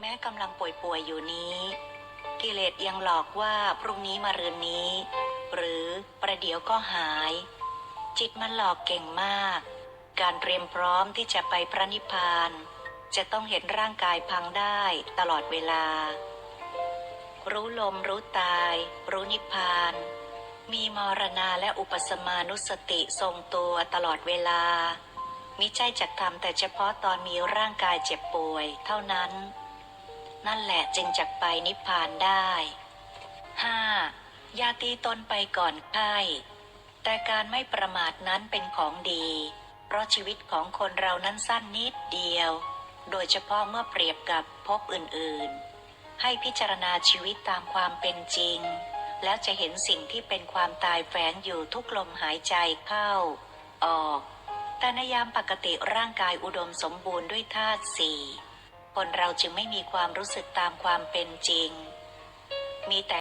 แม้กำลังป่วยๆอยู่นี้ กิเลสยังหลอกว่าพรุ่งนี้มารืนนี้ หรือประเดี๋ยวก็หาย จิตมันหลอกเก่งมาก การเตรียมพร้อมที่จะไปพระนิพพาน จะต้องเห็นร่างกายพังได้ตลอดเวลา รู้ลมรู้ตาย รู้นิพพาน มีมรณาและอุปสมานุสติทรงตัวตลอดเวลามิใช่จักทำแต่เฉพาะตอนมีร่างกายเจ็บป่วยเท่านั้น นั่นแหละจึงจักไปนิพพานได้ 5. อย่าตีตนไปก่อนไข้แต่การไม่ประมาทนั้นเป็นของดี เพราะชีวิตของคนเรานั้นสั้นนิดเดียว โดยเฉพาะเมื่อเปรียบกับภพอื่นๆ ให้พิจารณาชีวิตตามความเป็นจริง แล้วจะเห็นสิ่งที่เป็นความตายแฝงอยู่ทุกลมหายใจเข้า ออก แต่ในยามปกติร่างกายอุดมสมบูรณ์ด้วยธาตุสี่ คนเราจึงไม่มีความรู้สึกตามความเป็นจริง มีแต่